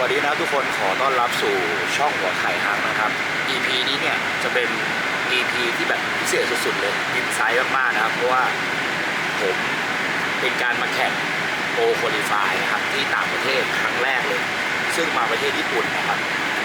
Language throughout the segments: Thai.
วัสดีนะทุกคนขอต้อนรับสู่ช่องหัวไข่ฮังนะครับ EP นี้เนี่ยจะเป็น EP ที่แบบพิเศษสุดๆเลยอินไซต์มากๆนะครับ เพราะว่าผมเป็นการมาแข่งโปรโคลิฟายนะครับ ที่ต่างประเทศครั้งแรกเลย ซึ่งมาประเทศญี่ปุ่นนะครับ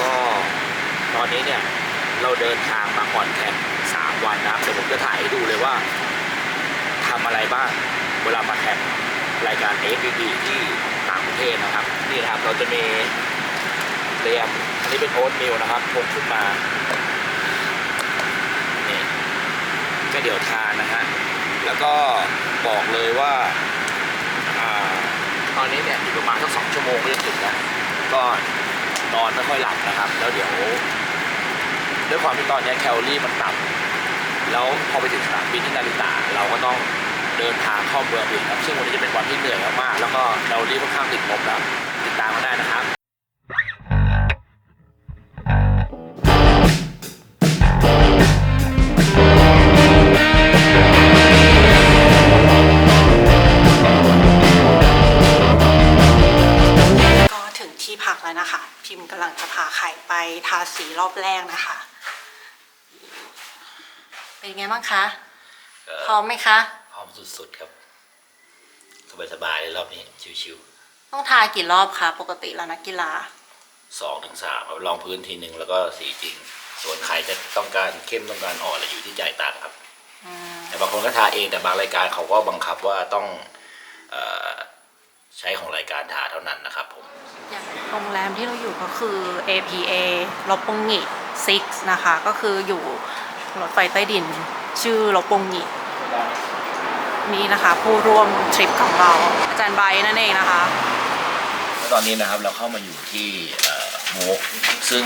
ก็ตอนนี้เนี่ยเราเดินทางมาก่อนแข่ง3วันนะครับเดี๋ยวผมจะถ่ายให้ดูเลยว่าทำอะไรบ้างเวลามาแข่งรายการ FBB ที่ เทศนะครับ นี่นะครับเราจะมีเรียมอันนี้เป็นโอ๊ตมิลนะครับพกขึ้นมานี่ก็เดี๋ยวทานนะฮะแล้วก็บอกเลยว่าอตอนนี้เนี่ยอีกประมาณสักสองชั่วโมงก็จะถึงแล้วก็นอนไม่ค่อยหลับนะครับ แล้วเดี๋ยวด้วยความที่ตอนนี้แคลอรี่มันต่ำแล้วพอไปถึงสนามบินที่นาริตะเราก็ต้อง เดินทางเข้าเมืองอีกครับซึ่งวันนี้จะเป็นวันที่เหนื่อยมากๆแล้วก็แคลอรี่ค่อนข้างติดลบแล้วติดตามมาได้นะครับก็ถึงที่พักแล้วนะคะ พิมพ์กำลังจะพาไข่ไปทาสีรอบแรกนะคะ เป็นไงบ้างคะเอ่อพร้อมไหมคะพร้อม สุดๆครับสบายๆเลยรอบนี้ชิวต้องทากี่รอบคะปกติแล้วนักกีฬา ๆสองถึงสามลองพื้นทีหนึ่งแล้วก็สีจริง ส่วนใครจะต้องการเข้มต้องการอ่อนอะไรอยู่ที่จ่ายตังค์ครับ อืม แต่บางคนก็ทาเองแต่บางรายการเขาก็บังคับว่าต้องเออใช้ของรายการทาเท่านั้นนะครับผม อย่างโรงแรมที่เราอยู่ก็คือ APA ลบปงงิ6นะคะ ก็คืออยู่รถไฟใต้ดิน ชื่อลบปงงิ นี่นะคะ ผู้ร่วมทริปของเรา อาจารย์ไบร์ทนั่นเองนะคะ ตอนนี้นะครับเราเข้ามาอยู่ที่โมกซึ่ง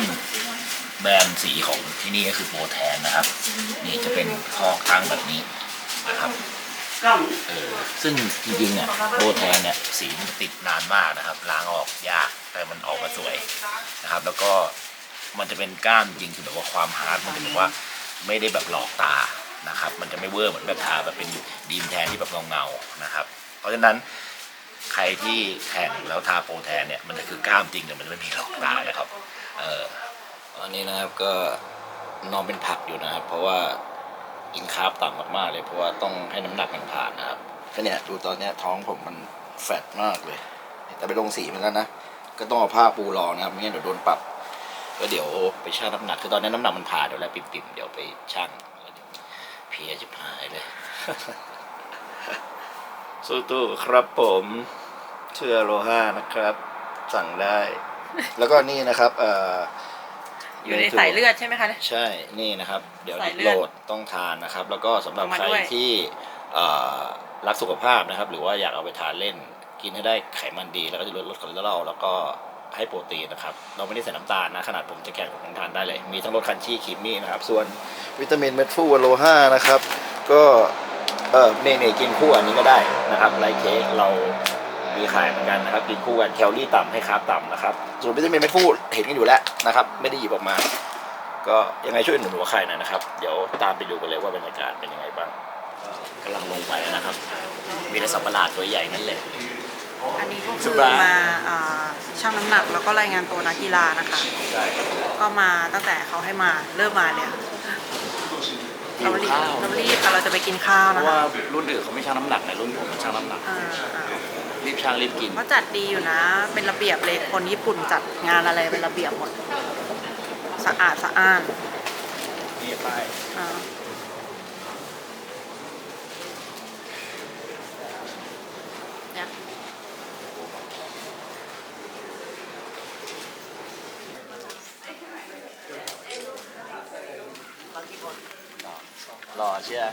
แบรนด์สีของที่นี่ก็คือโปรแทนนะครับ นี่จะเป็นคอกตั้งแบบนี้นะครับเออซึ่งจริงๆเนี่ยโปรแทนเนี่ยสีมันติดนานมากนะครับล้างออกยากแต่มันออกมาสวยนะครับ แล้วก็มันจะเป็นก้านจริงคือแบบว่าความฮาร์ดมันจะแบบว่าไม่ได้แบบหลอกตา นะครับมันจะไม่เวอร์เหมือนแบบทาแบบเป็นดีมแทนที่แบบเงาๆนะครับเพราะฉะนั้นใครที่แข่งแล้วทาโปรแทนเนี่ยมันจะคือกล้ามจริงแต่มันไม่มีหลอกตานะครับเออตอนนี้นะครับก็นอนเป็นผักอยู่นะครับ เพราะว่ากินคาร์บต่ำมากๆเลยเพราะว่าต้องให้น้ำหนักมันผ่านนะครับก็เนี่ยดูตอนเนี้ยท้องผมมันแฟตมากเลย แต่ไปลงสีมันแล้วนะก็ต้องเอาผ้าปูรองนะครับไม่งั้นเดี๋ยวโดนปรับ ก็เดี๋ยวไปชั่งน้ำหนักคือตอนนี้น้ำหนักมันผ่านเดี๋ยวแล้วปิ่มๆเดี๋ยวไปชั่ง พลียจิบหายเลย สู้ตู้ครับผมเชื่อโลห้านะครับ สั่งได้ แล้วก็นี่นะครับเอ่ออยู่ในสายเลือดใช่ไหมคะเนี่ยใช่นี่นะครับ เดี๋ยวสายเลือดโหลดต้องทานนะครับ แล้วก็สำหรับเอามาใครด้วย ที่เอ่อรักสุขภาพนะครับ หรือว่าอยากเอาไปทานเล่น กินให้ได้ไขมันดีแล้วก็จะลดลดคอเลสเตอรอลแล้วก็ ให้โปรตีนนะครับ เราไม่ได้ใส่น้ำตาลนะ ขนาดผมจะแข่งผมยังทานได้เลย มีทั้งรสคันชี่ครีมมี่นะครับ ส่วนวิตามินเม็ดฟูวโลห้านะครับ ก็เออเนเน่กินคู่อันนี้ก็ได้นะครับไลท์เค้กเรามีขายเหมือนกันนะครับ กินคู่กันแคลอรี่ต่ำให้คาร์บต่ำนะครับ ส่วนวิตามินเม็ดฟูเห็นกันอยู่แล้วนะครับ ไม่ได้หยิบออกมา ก็ยังไงช่วยหนุนหัวไข่หน่อยนะครับ เดี๋ยวตามไปดูกันเลยว่าบรรยากาศเป็นยังไงบ้างกำลังลงไปนะครับ มีแต่สัตว์ประหลาดตัวใหญ่นั่นแหละอันนี้ก็สคือบายมาอ่า ชั่งน้ำหนักแล้วก็รายงานตัวนักกีฬานะคะใช่ก็มาตั้งแต่เขาให้มาเริ่มมาเนี่ยเรารีบเรารีบค่ะเราจะไปกินข้าวเพนะราะคะว่ารุ่นอื่นเขาไม่ชั่งน้ำหนักนะรุ่นผมมันชั่งน้ำหนัก อ่าอ่ารีบชั่งรีบกินก็จัดดีอยู่นะ เป็นระเบียบเลยคนญี่ปุ่นจัดงานอะไรเป็นระเบียบหมด สะอาดสะอ้านนี่ไปอ่า รอเชื่อ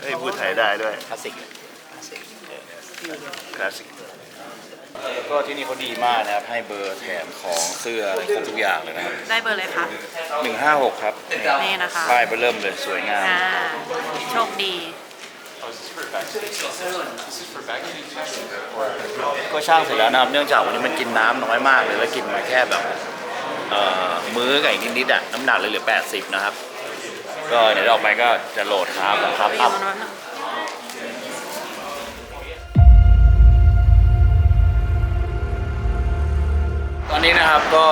เฮ้ยพูดไทยได้ด้วยคลาสสิกเลยคลาสสิกเออคลาสสิกแล้วก็ที่นี่เขาดีมากนะครับ ให้เบอร์แถมของเสื้ออะไรครบทุกอย่างเลยนะครับได้เบอร์เลยค่ะหนึ่งห้าหกครับนี่นะคะป้ายเบอร์เริ่มเลยสวยงามอ่าโชคดีก็ช่างเสร็จแล้วนะครับ เนื่องจากวันนี้มันกินน้ำน้อยมากเลย แล้วกินมาแค่แบบเอ่อ มื้อกับอีกนิดๆอะน้ำหนักเลยเหลือ 80 นะครับ ก็เดี๋ยวออกไปก็จะโหลดครับครับไปอัพยู่มันนั้นนะครับก็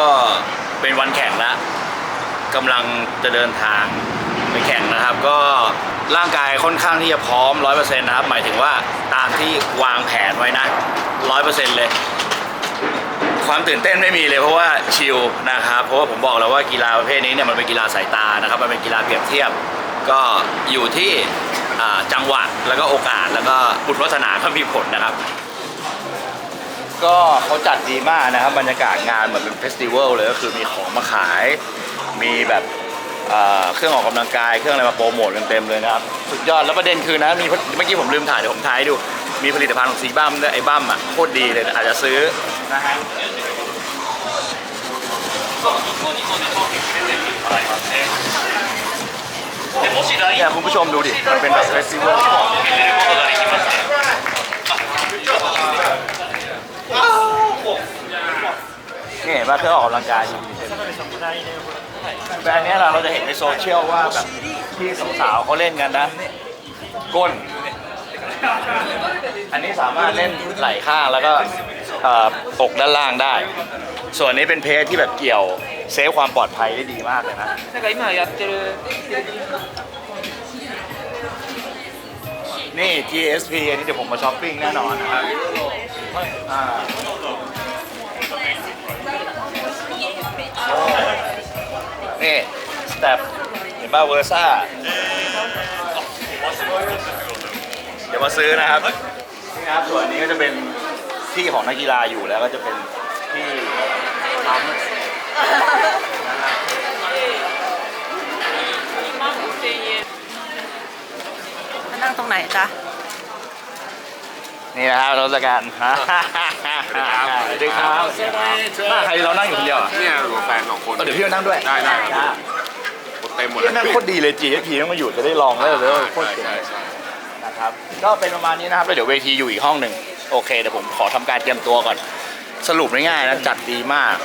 เป็นวันแข่งแล้วกำลังจะเดินทางไปแข่งนะครับ ก็ร่างกายค่อนข้างที่จะพร้อม 100%นะครับ หมายถึงว่าตามที่วางแผนไว้นะ 100%เลย ความตื่นเต้นไม่มีเลยเพราะว่าชิลนะครับเพราะว่าผมบอกแล้วว่ากีฬาประเภทนี้เนี่ยมันเป็นกีฬาสายตานะครับมันเป็นกีฬาเปรียบเทียบก็อยู่ที่จังหวะแล้วก็โอกาสแล้วก็บุญวัฒนาก็มีผลนะครับ ก็เขาจัดดีมากนะครับบรรยากาศงานเหมือนเป็นเฟสติวัลเลยก็คือมีของมาขาย มีแบบเครื่องออกกำลังกายเครื่องอะไรมาโปรโมทกันเต็มเลยนะครับสุดยอดแล้วประเด็นคือนะมีเมื่อกี้ผมลืมถ่ายเดี๋ยวผมถ่ายดูมีผลิตภัณฑ์ของซีบัมด้วยไอ้บัมอะโคตรดีเลยอาจจะซื้อ นะฮะเนี่ยคุณผู้ชมดูดิ มันเป็นแบบเฟสติวัลนี่เห็นว่าเครื่องออกกำลังกายอยู่แบรนด์เนี้ยเราเราจะเห็นในโซเชียลว่าแบบที่สาวๆเขาเล่นกันนะ ก้น อันนี้สามารถเล่นไหล่ข้างแล้วก็ เอ่ออกด้านล่างได้ ส่วนนี้เป็นเพจที่แบบเกี่ยวเซฟความปลอดภัยได้ดีมากเลยนะ なんか今やってる นี่ GSP อันนี้เดี๋ยวผมมาช้อปปิ้งแน่นอนนะครับอ่าโอ้นี่สเต็ปเห็นป่ะเวอร์ซ่า เดี๋ยวมาซื้อนะครับ นี่นะครับ ส่วนนี้ก็จะเป็น ที่ของนักกีฬาอยู่แล้วก็จะเป็นที่ปั๊มมานั่งตรงไหนจ๊ะ นี่นะครับรถการฮะสวัสดีครับมาใครเรานั่งอยู่คนเดียวอะเนี่ยรวมแฟนสองคน เออเดี๋ยวพี่มานั่งด้วยได้ได้จ้าเต็มหมดที่นั่งโคตรดีเลย GSP ต้องมาอยู่จะได้ลองได้เลยโคตรใช่เจ๋งใช่ใช่นะครับก็เป็นประมาณนี้นะครับแล้วเดี๋ยวเวทีอยู่อีกห้องหนึ่ง โอเคเดี๋ยวผมขอทำการเตรียมตัวก่อน สรุปง่ายๆนะจัดดีมาก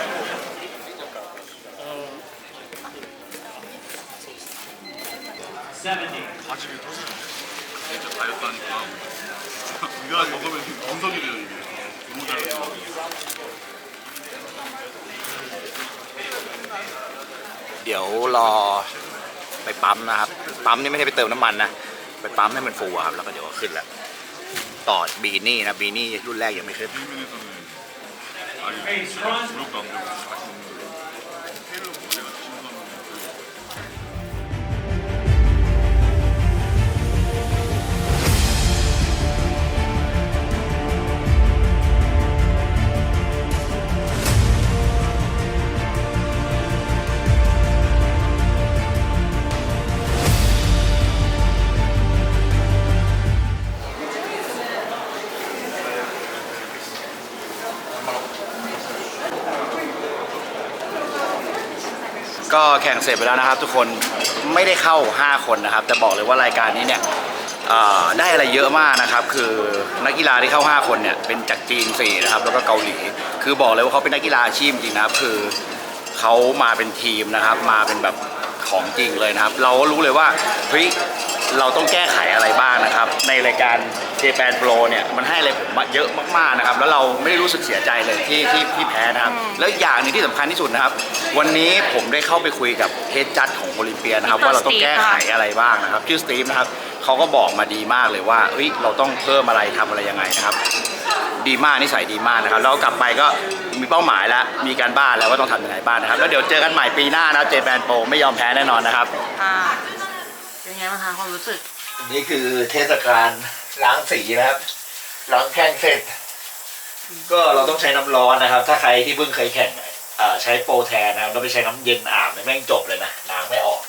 진짜 다녔다니까 우리가 먹으면 분석이래요 이게 너무 잘했어 เดี๋ยวรอไปปั๊มนะครับ ปั๊มนี่ไม่ใช่ไปเติมน้ำมันนะ ไปปั๊มให้มันฟูอะครับ แล้วก็เดี๋ยวก็ขึ้นแล้ว ต่อบีนี่นะบีนี่รุ่นแรกยังไม่ขึ้นลูกล แข่งเสร็จไปแล้วนะครับ ทุกคนไม่ได้เข้า 5 คนนะครับ แต่บอกเลยว่ารายการนี้เนี่ยได้อะไรเยอะมากนะครับ คือนักกีฬาที่เข้า 5 คนเนี่ยเป็นจากจีน4นะครับแล้วก็เกาหลี คือบอกเลยว่าเขาเป็นนักกีฬาอาชีพจริงนะครับ คือเขามาเป็นทีมนะครับ มาเป็นแบบของจริงเลยนะครับ เราก็รู้เลยว่าเฮ้ย เราต้องแก้ไขอะไรบ้างนะครับ ในรายการ j p a n Pro เนี่ยมันให้อะไรผมมาเยอะมากๆนะครับ แล้วเราไม่ได้รู้สึกเสียใจเลยที่ที่ที่แพ้นะครับ แล้วอย่างหนึงที่สำคัญที่สุดนะครับ วันนี้ผมได้เข้าไปคุยกับเฮดจัดของโอลิมเปียนะครับ ว่าเราต้องแก้ไขอะไรบ้างนะครับชื่อสตีฟนะครับเขาก็บอกมาดีมากเลยว่าเฮ้ยเราต้องเพิ่มอะไรทำอะไรยังไงนะครับ ดีมากนิสัยดีมากนะครับ แล้วกลับไปก็มีเป้าหมายแล้วมีการบ้านแล้วว่าต้องทำยังไงบ้างนะครับ แล้วเดี๋ยวเจอกันใหม่ปีหน้านะเจแปนโปไม่ยอมแพ้แน่นอนนะครับอ่า เป็นไงบ้างคะความรู้สึก นี่คือเทศกาลล้างสีนะครับหลังแข่งเสร็จ ก็เราต้องใช้น้ำร้อนนะครับ ถ้าใครที่เพิ่งเคยแข่งอ่าใช้โปรแทนนะครับเราไปใช้น้ำเย็นอาบเนี่ยแม่งจบเลยนะล้างไม่ออก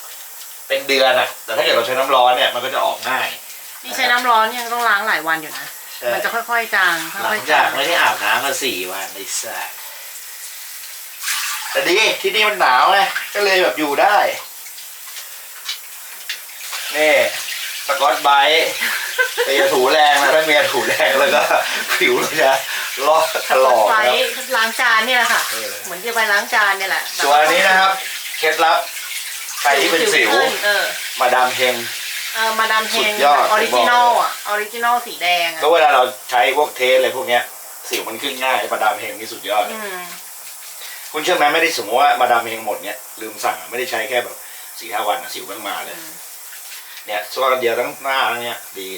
เป็นเดือนอะแต่ถ้าเกิดเราใช้น้ำร้อนเนี่ยมันก็จะออกง่าย นี่ใช้น้ำร้อนยังต้องล้างหลายวันอยู่นะ ใช่ มันจะค่อยๆจางหลัค่อยงๆจาจากงไม่ได้อาบน้ำมาสี่วันไอ้สัสแต่ดีที่นี่มันหนาวไงก็เลยแบบอยู่ได้ นี่สกอตไบรท์แต่อย่าถูแรงนะถ้าเมียถูแรงแล้วก็ผิวเราจะลอกถลอกไฟนะครับ ล้างจานเนี่ยแหละค่ะ เออ เหมือนจะไปล้างจานเนี่ยแหละส่วนอันนี้นะครับเคล็ดลับใครที่เป็นสิวขึ้นเออมาดามเฮง เออมาดามเฮสุงดยอด ออริจินอลผมบอกเลยอะออริจินอลสีแดงอะก็เวลาเราใช้พวกเทสอะไรพวกเนี้ยสิวมันขึ้นง่ายมาดามเฮงนี่สุดยอด อืมคุณเชื่อไหมไม่ได้สมมติว่ามาดามเองหมดเนี่ยลืมสั่งอะไม่ได้ใช้แค่แบบสี่ห้าวันอะสิวมันมาเลย เนี่ยสวกันเดียวทั้งหน้าทั้งเนี้ยดี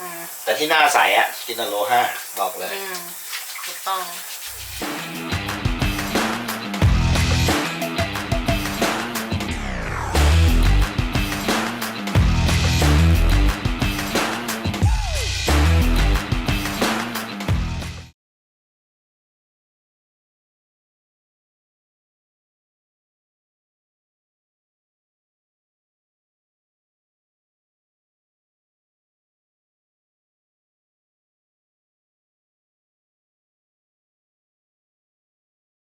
อืมแต่ที่หน้าใสอะกินอะโลห้าบอกเลย อืมถูกต้อง